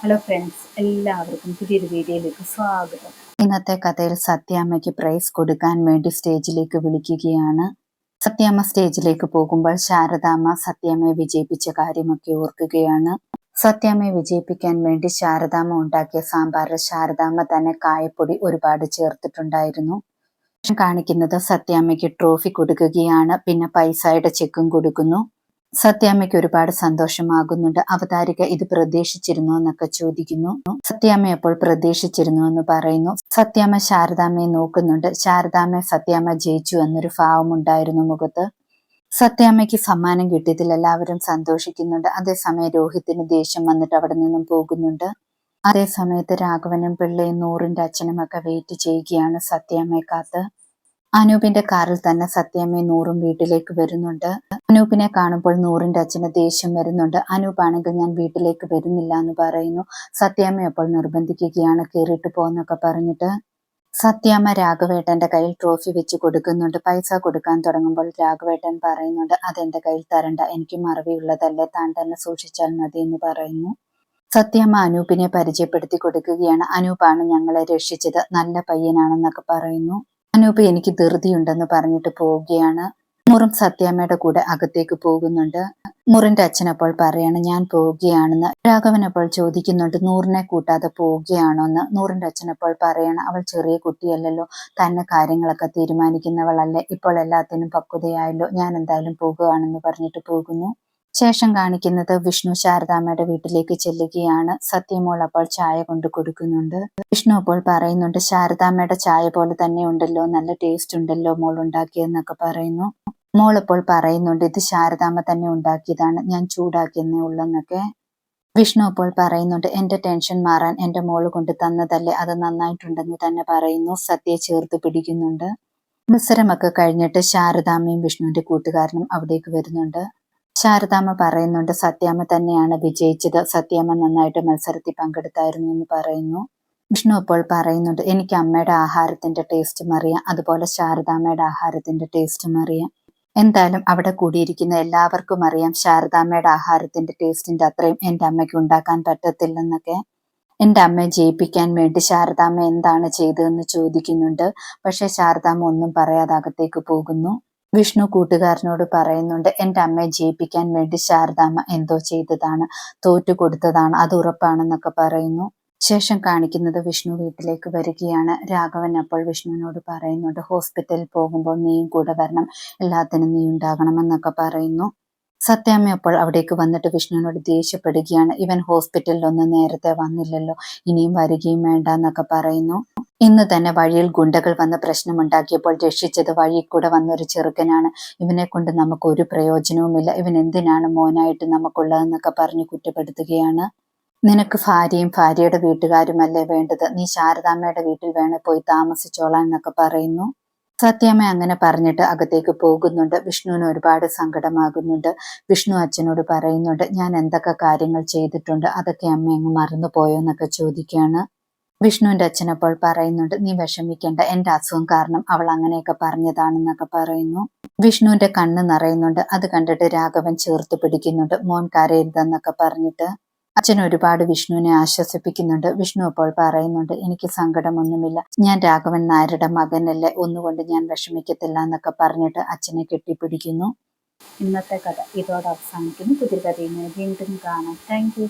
Hello friends എല്ലാവർക്കും പുതിയൊരു വീഡിയോയിലേക്ക് സ്വാഗതം. ഇന്നത്തെ കഥയിൽ സത്യാമ്മയ്ക്ക് പ്രൈസ് കൊടുക്കാൻ വേണ്ടി സ്റ്റേജിലേക്ക് വിളിക്കുകയാണ്. സത്യാമ്മ സ്റ്റേജിലേക്ക് പോകുമ്പോൾ ശാരദാമ്മ സത്യാമ്മയെ വിജയിപ്പിച്ച കാര്യമൊക്കെ ഓർക്കുകയാണ്. സത്യാമ്മയെ വിജയിപ്പിക്കാൻ വേണ്ടി ശാരദാമ്മ ഉണ്ടാക്കിയ സാമ്പാറിൽ ശാരദാമ്മ തന്നെ കായപ്പൊടി ഒരുപാട് ചേർത്തിട്ടുണ്ടായിരുന്നു. കാണിക്കുന്നത് സത്യാമ്മയ്ക്ക് ട്രോഫി കൊടുക്കുകയാണ് പിന്നെ പൈസയുടെ ചെക്കും കൊടുക്കുന്നു. സത്യാമ്മയ്ക്ക് ഒരുപാട് സന്തോഷമാകുന്നുണ്ട്. അവതാരിക ഇത് പ്രതീക്ഷിച്ചിരുന്നു എന്നൊക്കെ ചോദിക്കുന്നു. സത്യാമ്മ അപ്പോൾ പ്രതീക്ഷിച്ചിരുന്നു എന്ന് പറയുന്നു. സത്യാമ്മ ശാരദാമ്മയെ നോക്കുന്നുണ്ട്. ശാരദാമ്മ സത്യാമ്മ ജയിച്ചു എന്നൊരു ഭാവം ഉണ്ടായിരുന്നു മുഖത്ത്. സത്യാമ്മയ്ക്ക് സമ്മാനം കിട്ടിയതിൽ എല്ലാവരും സന്തോഷിക്കുന്നുണ്ട്. അതേസമയം രോഹിത്തിന് ദേഷ്യം വന്നിട്ട് അവിടെ നിന്നും പോകുന്നുണ്ട്. അതേ സമയത്ത് രാഘവനും പിള്ളയും നൂറിന്റെ അച്ഛനും ഒക്കെ വെയിറ്റ് ചെയ്യുകയാണ് സത്യാമ്മയെ കാത്ത്. അനൂപിന്റെ കാറിൽ തന്നെ സത്യമ്മയും നൂറും വീട്ടിലേക്ക് വരുന്നുണ്ട്. അനൂപിനെ കാണുമ്പോൾ നൂറിന്റെ അച്ഛന് ദേഷ്യം വരുന്നുണ്ട്. അനൂപാണെങ്കിൽ ഞാൻ വീട്ടിലേക്ക് വരുന്നില്ല എന്ന് പറയുന്നു. സത്യാമ്മ അപ്പോൾ നിർബന്ധിക്കുകയാണ് കയറിയിട്ട് പോന്നൊക്കെ പറഞ്ഞിട്ട്. സത്യാമ്മ രാഘവേട്ടന്റെ കയ്യിൽ ട്രോഫി വെച്ച് കൊടുക്കുന്നുണ്ട്. പൈസ കൊടുക്കാൻ തുടങ്ങുമ്പോൾ രാഘവേട്ടൻ പറയുന്നുണ്ട് അതെന്റെ കയ്യിൽ തരണ്ട എനിക്ക് മറവിയുള്ളതല്ലേ താൻ തന്നെ സൂക്ഷിച്ചാൽ മതി എന്ന് പറയുന്നു. സത്യാമ്മ അനൂപിനെ പരിചയപ്പെടുത്തി കൊടുക്കുകയാണ്. അനൂപാണ് ഞങ്ങളെ രക്ഷിച്ചത് നല്ല പയ്യനാണെന്നൊക്കെ പറയുന്നു. അനൂപ് എനിക്ക് ധൃതിയുണ്ടെന്ന് പറഞ്ഞിട്ട് പോവുകയാണ്. മുറും സത്യാമ്മയുടെ കൂടെ അകത്തേക്ക് പോകുന്നുണ്ട്. മുറിന്റെ അച്ഛനപ്പോൾ പറയാണ് ഞാൻ പോവുകയാണെന്ന്. രാഘവൻ അപ്പോൾ ചോദിക്കുന്നുണ്ട് നൂറിനെ കൂട്ടാതെ പോവുകയാണോ എന്ന് നൂറിന്റെ അച്ഛനപ്പോൾ പറയാണ് അവൾ ചെറിയ കുട്ടിയല്ലല്ലോ തന്നെ കാര്യങ്ങളൊക്കെ തീരുമാനിക്കുന്നവളല്ലേ ഇപ്പോൾ എല്ലാത്തിനും പക്വതയായല്ലോ ഞാൻ എന്തായാലും പോകുകയാണെന്ന് പറഞ്ഞിട്ട് പോകുന്നു. ശേഷം കാണിക്കുന്നത് വിഷ്ണു ശാരദാമ്മയുടെ വീട്ടിലേക്ക് ചെല്ലുകയാണ്. സത്യമോൾ അപ്പോൾ ചായ കൊണ്ട് കൊടുക്കുന്നുണ്ട്. വിഷ്ണു അപ്പോൾ പറയുന്നുണ്ട് ശാരദാമ്മയുടെ ചായ പോലെ തന്നെ ഉണ്ടല്ലോ നല്ല ടേസ്റ്റ് ഉണ്ടല്ലോ മോൾ ഉണ്ടാക്കിയെന്നൊക്കെ പറയുന്നു. മോൾ അപ്പോൾ പറയുന്നുണ്ട് ഇത് ശാരദാമ്മ തന്നെ ഉണ്ടാക്കിയതാണ് ഞാൻ ചൂടാക്കിയെന്നേ ഉള്ളെന്നൊക്കെ വിഷ്ണു അപ്പോൾ പറയുന്നുണ്ട് എന്റെ ടെൻഷൻ മാറാൻ എന്റെ മോൾ കൊണ്ട് തന്നതല്ലേ അത് നന്നായിട്ടുണ്ടെന്ന് തന്നെ പറയുന്നു സത്യ ചേർത്ത് പിടിക്കുന്നുണ്ട്. മത്സരമൊക്കെ കഴിഞ്ഞിട്ട് ശാരദാമ്മയും വിഷ്ണുവിന്റെ കൂട്ടുകാരനും അവിടേക്ക് വരുന്നുണ്ട്. ശാരദാമ്മ പറയുന്നുണ്ട് സത്യാമ്മ തന്നെയാണ് വിജയിച്ചത്. സത്യാമ്മ നന്നായിട്ട് മത്സരത്തിൽ പങ്കെടുത്തായിരുന്നു എന്ന് പറയുന്നു. വിഷ്ണു അപ്പോൾ പറയുന്നുണ്ട് എനിക്ക് അമ്മയുടെ ആഹാരത്തിന്റെ ടേസ്റ്റും അറിയാം അതുപോലെ ശാരദാമ്മയുടെ ആഹാരത്തിന്റെ ടേസ്റ്റും അറിയാം. എന്തായാലും അവിടെ കൂടിയിരിക്കുന്ന എല്ലാവർക്കും അറിയാം ശാരദാമ്മയുടെ ആഹാരത്തിന്റെ ടേസ്റ്റിന്റെ അത്രയും എന്റെ അമ്മയ്ക്ക് ഉണ്ടാക്കാൻ പറ്റത്തില്ലെന്നൊക്കെ. എന്റെ അമ്മയെ ജയിപ്പിക്കാൻ വേണ്ടി ശാരദാമ്മ എന്താണ് ചെയ്തതെന്ന് ചോദിക്കുന്നുണ്ട്. പക്ഷെ ശാരദാമ്മ ഒന്നും പറയാതെ അകത്തേക്ക് പോകുന്നു. വിഷ്ണു കൂട്ടുകാരനോട് പറയുന്നുണ്ട് എന്റെ അമ്മയെ ജയിപ്പിക്കാൻ വേണ്ടി ശാരദാമ്മ എന്തോ ചെയ്തതാണ് തോറ്റു കൊടുത്തതാണ് അത് ഉറപ്പാണെന്നൊക്കെ പറയുന്നു. ശേഷം കാണിക്കുന്നത് വിഷ്ണു വീട്ടിലേക്ക് വരികയാണ്. രാഘവൻ അപ്പോൾ വിഷ്ണുവിനോട് പറയുന്നുണ്ട് ഹോസ്പിറ്റലിൽ പോകുമ്പോൾ നീയും കൂടെ വരണം എല്ലാത്തിനും നീ ഉണ്ടാകണം എന്നൊക്കെ പറയുന്നു. സത്യാമ്മ അപ്പോൾ അവിടേക്ക് വന്നിട്ട് വിഷ്ണുവിനോട് ദേഷ്യപ്പെടുകയാണ്. ഇവൻ ഹോസ്പിറ്റലിൽ ഒന്നും നേരത്തെ വന്നില്ലല്ലോ. ഇനിയും വരികയും വേണ്ട എന്നൊക്കെ പറയുന്നു. ഇന്ന് തന്നെ വഴിയിൽ ഗുണ്ടകൾ വന്ന് പ്രശ്നമുണ്ടാക്കിയപ്പോൾ രക്ഷിച്ചത് വഴി കൂടെ വന്നൊരു ചെറുക്കനാണ്. ഇവനെ കൊണ്ട് നമുക്ക് ഒരു പ്രയോജനവുമില്ല. ഇവൻ എന്തിനാണ് മോനായിട്ട് നമുക്കുള്ളതെന്നൊക്കെ പറഞ്ഞ് കുറ്റപ്പെടുത്തുകയാണ്. നിനക്ക് ഭാര്യയും ഭാര്യയുടെ വീട്ടുകാരുമല്ലേ വേണ്ടത്? നീ ശാരദാമ്മയുടെ വീട്ടിൽ വേണേ പോയി താമസിച്ചോളാം എന്നൊക്കെ പറയുന്നു. സത്യാമ്മ അങ്ങനെ പറഞ്ഞിട്ട് അകത്തേക്ക് പോകുന്നുണ്ട്. വിഷ്ണുവിന് ഒരുപാട് സങ്കടമാകുന്നുണ്ട്. വിഷ്ണു അച്ഛനോട് പറയുന്നുണ്ട് ഞാൻ എന്തൊക്കെ കാര്യങ്ങൾ ചെയ്തിട്ടുണ്ട് അതൊക്കെ അമ്മ അങ്ങ് മറന്നു പോയോ എന്നൊക്കെ ചോദിക്കുകയാണ്. വിഷ്ണുവിന്റെ അച്ഛൻ അപ്പോൾ പറയുന്നുണ്ട് നീ വിഷമിക്കേണ്ട എന്റെ അസുഖം കാരണം അവൾ അങ്ങനെയൊക്കെ പറഞ്ഞതാണെന്നൊക്കെ പറയുന്നു. വിഷ്ണുവിന്റെ കണ്ണ് നിറയുന്നുണ്ട്. അത് കണ്ടിട്ട് രാഘവൻ ചേർത്ത് പിടിക്കുന്നുണ്ട്. മോൻ കരയരുതെന്നൊക്കെ പറഞ്ഞിട്ട്. അച്ഛൻ ഒരുപാട് വിഷ്ണുവിനെ ആശ്വസിപ്പിക്കുന്നുണ്ട്. വിഷ്ണു അപ്പോൾ പറയുന്നുണ്ട് എനിക്ക് സങ്കടമൊന്നുമില്ല. ഞാൻ രാഘവൻ നായരുടെ മകനല്ലേ. ഒന്നുകൊണ്ട് ഞാൻ വിഷമിക്കത്തില്ല എന്നൊക്കെ പറഞ്ഞിട്ട് അച്ഛനെ കെട്ടിപ്പിടിക്കുന്നു. ഇന്നത്തെ കഥ ഇതോടെ അവസാനിക്കുന്നു. പുതിയ കഥയുമായി വീണ്ടും കാണാം. താങ്ക്